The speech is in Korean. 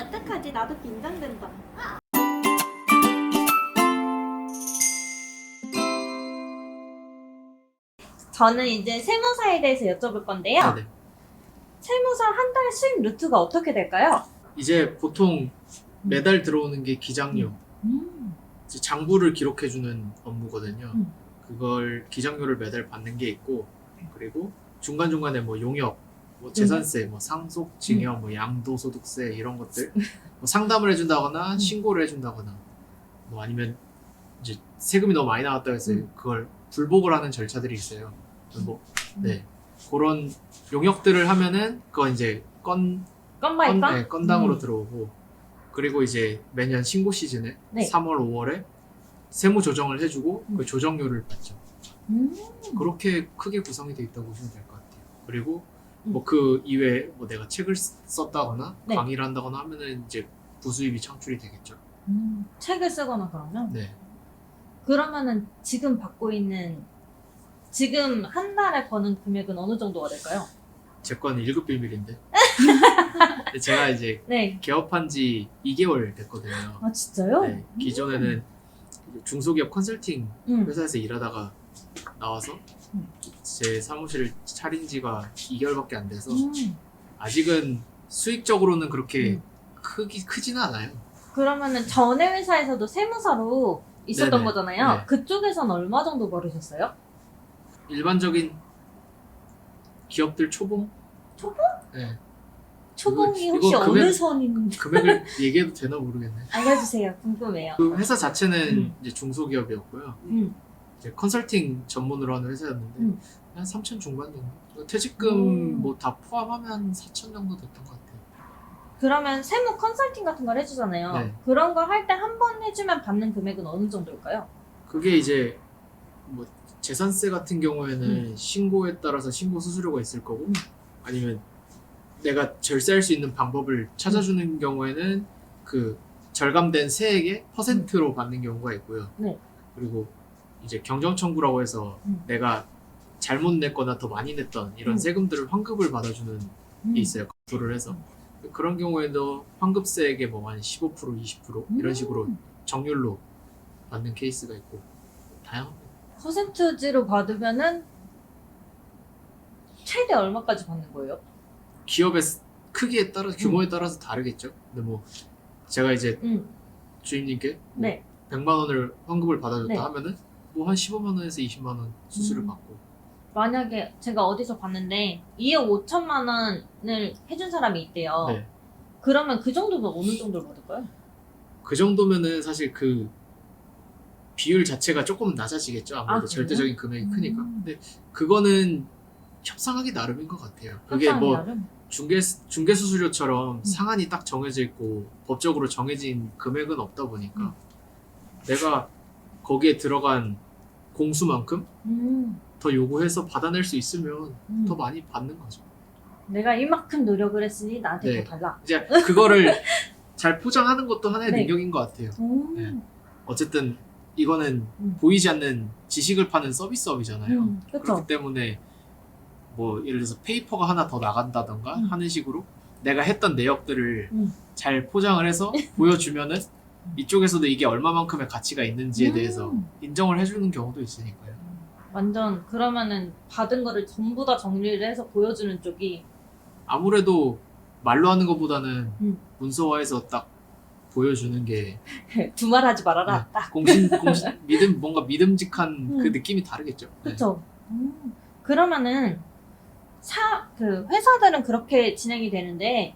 어떡하지? 나도 긴장된다. 저는 이제 세무사에 대해서 여쭤볼 건데요. 아, 네. 세무사 한 달 수입 루트가 어떻게 될까요? 이제 보통 매달 들어오는 게 기장료, 음. 이제 장부를 기록해주는 업무거든요. 음. 그걸 기장료를 매달 받는 게 있고, 그리고 중간 중간에 뭐 용역, 뭐 재산세, 뭐 상속, 징역, 뭐 양도 소득세 이런 것들, 뭐 상담을 해준다거나 음. 신고를 해준다거나, 뭐 아니면 이제 세금이 너무 많이 나왔다 해서 음. 그걸 불복을 하는 절차들이 있어요. 뭐 음. 네. 그런 용역들을 하면은 그건 이제 건 건바이 건, 건? 네, 건당으로 음. 들어오고 그리고 이제 매년 신고 시즌에 네. 3월, 5월에 세무 조정을 해주고 음. 그 조정료를 받죠. 음. 그렇게 크게 구성이 돼 있다고 보시면 될 것 같아요. 그리고 음. 뭐 그 이외에 뭐 내가 책을 쓰- 썼다거나 네. 강의를 한다거나 하면은 이제 부수입이 창출이 되겠죠. 음. 책을 쓰거나 그러면? 네. 그러면은 지금 받고 있는 지금 한 달에 버는 금액은 어느 정도가 될까요? 제 거는 1급 비밀인데. 근데 제가 이제 네. 개업한 지 2개월 됐거든요. 아 진짜요? 네. 기존에는 이제 중소기업 컨설팅 음. 회사에서 일하다가 나와서 음. 제 사무실을 차린 지가 2개월밖에 안 돼서 음. 아직은 수익적으로는 그렇게 음. 크기 크지는 않아요. 그러면은 전에 회사에서도 세무사로 있었던 네네. 거잖아요. 네. 그쪽에서는 얼마 정도 벌으셨어요? 일반적인 기업들 초봉? 초봉? 네. 초봉이 이거 혹시 금액- 어느 선인? 금액을 얘기해도 되나 모르겠네. 알려주세요. 궁금해요. 그 회사 자체는 음. 이제 중소기업이었고요. 음. 이제 컨설팅 전문으로 하는 회사였는데 음. 한 3천 중반 정도. 퇴직금 음. 뭐 다 포함하면 한 4천 정도 됐던 것 같아요. 그러면 세무 컨설팅 같은 걸 해주잖아요. 네. 그런 거할때 한 번 해주면 받는 금액은 어느 정도일까요? 그게 이제 뭐 재산세 같은 경우에는 음. 신고에 따라서 신고 수수료가 있을 거고 음. 아니면 내가 절세할 수 있는 방법을 찾아주는 음. 경우에는 그 절감된 세액의 퍼센트로 받는 경우가 있고요. 네. 그리고 이제 경정 청구라고 해서 음. 내가 잘못 냈거나 더 많이 냈던 이런 음. 세금들을 환급을 받아주는 음. 게 있어요. 거부를 해서 그런 경우에도 환급세액의 뭐한 15% 20% 이런 식으로 음. 정률로 받는 케이스가 있고 다양합니다. 퍼센트지로 받으면은 최대 얼마까지 받는 거예요? 기업의 스- 크기에 따라 규모에 따라서 다르겠죠. 근데 뭐 제가 이제 음. 주임님께 뭐 네. 100만 원을 환급을 받아줬다 네. 하면은 뭐 한 15만 원에서 20만 원 수수료 음. 받고 만약에 제가 어디서 봤는데 2억 5천만 원을 해준 사람이 있대요. 네. 그러면 그 정도면 어느 정도를 받을까요? 그 정도면은 사실 그 비율 자체가 조금 낮아지겠죠. 아무래도 아? 절대적인 금액이 음. 크니까. 근데 그거는 협상하기 나름인 것 같아요. 그게 협상이 뭐 나름? 중개 중개 수수료처럼 음. 상한이 딱 정해져 있고 법적으로 정해진 금액은 없다 보니까 음. 내가 거기에 들어간 공수만큼 음, 더 요구해서 받아낼 수 있으면 음. 더 많이 받는 거죠. 내가 이만큼 노력을 했으니 나한테 네. 더 달라. 이제 그거를 잘 포장하는 것도 하나의 네. 능력인 것 같아요. 음. 네. 어쨌든 이거는 음. 보이지 않는 지식을 파는 서비스업이잖아요. 음, 그렇죠. 그렇기 때문에 뭐 예를 들어서 페이퍼가 하나 더 나간다던가 음. 하는 식으로 내가 했던 내역들을 음. 잘 포장을 해서 보여주면은 이쪽에서도 이게 얼마만큼의 가치가 있는지에 음. 대해서 인정을 해주는 경우도 있으니까요. 완전 그러면은 받은 거를 전부 다 정리를 해서 보여주는 쪽이 아무래도 말로 하는 것보다는 음. 문서화해서 딱 보여주는 게 두말하지 말아라. 딱. 공신, 공신 믿음 뭔가 믿음직한 그 음. 느낌이 다르겠죠. 네. 그렇죠. 그러면은 사 그 회사들은 그렇게 진행이 되는데